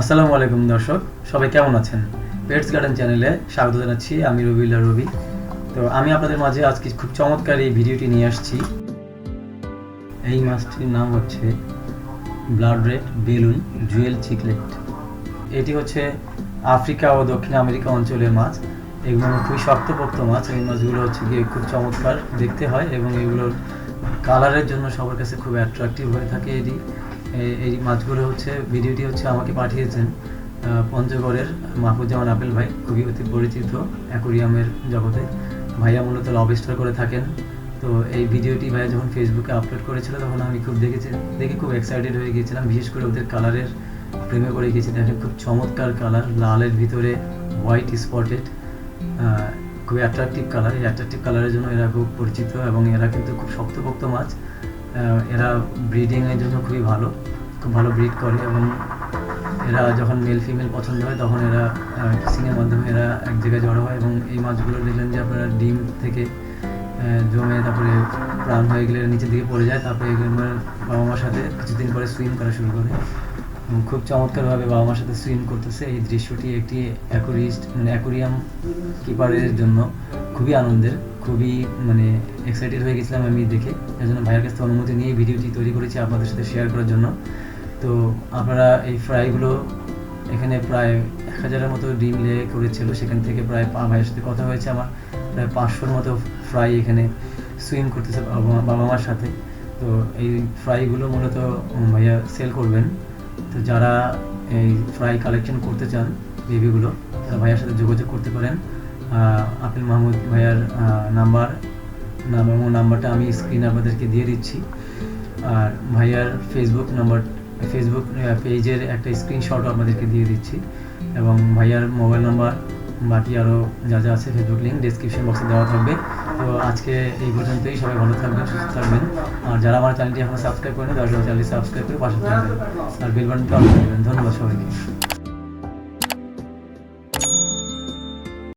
আসসালামু আলাইকুম দর্শক, সবাই কেমন আছেন? পেটস গার্ডেন চ্যানেলে স্বাগত জানাচ্ছি, আমি রবিউল্লাহ রবি। তো আমি আপনাদের মাঝে আজকে খুব চমৎকার এই ভিডিওটি নিয়ে আসছি। এই মাছটির নাম হচ্ছে blood red balloon jewel chiclet এটি হচ্ছে আফ্রিকা ও দক্ষিণ আমেরিকা অঞ্চলের মাছ এগুলো খুবই শক্তপোক্ত মাছ। এই মাছগুলো হচ্ছে গিয়ে খুব চমৎকার দেখতে হয় এবং এগুলোর কালারের জন্য সবার কাছে খুব অ্যাট্রাকটিভ হয়ে থাকে এটি। এই মাছগুলো হচ্ছে, ভিডিওটি হচ্ছে আমাকে পাঠিয়েছেন পঞ্চগড়ের মাহফুজ্জামান আপেল ভাই, খুবই অতি পরিচিত অ্যাকোরিয়ামের জগতে। ভাইয়া মূলত লবস্টার করে থাকেন। তো এই ভিডিওটি ভাইয়া যখন ফেসবুকে আপলোড করেছিল, তখন আমি খুব দেখেছি, দেখে খুব এক্সাইটেড হয়ে গিয়েছিলাম। বিশেষ করে ওদের কালারের প্রেমে পড়ে গেছি দেখেন খুব চমৎকার কালার লালের ভিতরে হোয়াইট স্পটেড খুবই অ্যাট্রাকটিভ কালার এই অ্যাট্রাকটিভ কালারের জন্য এরা খুব পরিচিত এবং এরা কিন্তু খুব শক্তপোক্ত মাছ। এরা ব্রিডিংয়ের জন্য খুবই ভালো, খুব ভালো ব্রিড করে এবং এরা যখন মেল ফিমেল পছন্দ হয় তখন এরা কিসিংয়ের মাধ্যমে এরা এক জায়গায় জড়ো হয় এবং এই মাছগুলো দেখলেন যে আপনারা ডিম থেকে জমে তারপরে প্রাণ হয়ে গেলে নিচের দিকে পড়ে যায়, তারপরে এগুলো বাবা মার সাথে কিছুদিন পরে সুইম করা শুরু করে। এবং খুব চমৎকারভাবে বাবা মার সাথে সুইম করতেছে। এই দৃশ্যটি একটি অ্যাকোরিস্ট মানে অ্যাকোরিয়াম কিপারের জন্য। খুবই আনন্দের, খুবই মানে এক্সাইটেড হয়ে গেছিলাম আমি দেখে। এর জন্য ভাইয়ের কাছ থেকে অনুমতি নিয়ে ভিডিওটি তৈরি করেছি আপনাদের সাথে শেয়ার করার জন্য। তো আপনারা এই ফ্রাইগুলো এখানে প্রায় এক হাজারের মতো ডিম লে করেছিল। সেখান থেকে প্রায় পা- ভাইয়ের সাথে কথা হয়েছে আমার। প্রায় পাঁচশোর মতো ফ্রাই এখানে সুইম করতেছে বাবা মার সাথে। তো এই ফ্রাইগুলো মূলত ভাইয়া সেল করবেন। তো যারা এই ফ্রাই কালেকশন করতে চান বেবিগুলো তারা ভাইয়ার সাথে যোগাযোগ করতে পারেন। আপিল মাহমুদ ভাইয়ার নাম্বার নাম এবং নাম্বারটা আমি স্ক্রিনে আপনাদেরকে দিয়ে দিচ্ছি। আর ভাইয়ার ফেসবুক নাম্বার ফেসবুক পেজের একটা স্ক্রিনশটও আপনাদেরকে দিয়ে দিচ্ছি। এবং ভাইয়ার মোবাইল নাম্বার বাকি আরও যা যা আছে ফেসবুক লিঙ্ক ডিসক্রিপশন বক্সে দেওয়া থাকবে। তো আজকে এই পর্যন্তই, সবাই ভালো থাকবেন, সুস্থ থাকবেন। আর যারা আমার চ্যানেলটি এখন সাবস্ক্রাইব করেন তারা চ্যানেলটি সাবস্ক্রাইব করে পাশে থাকবেন। আর বেল ধন্যবাদ সবাইকে।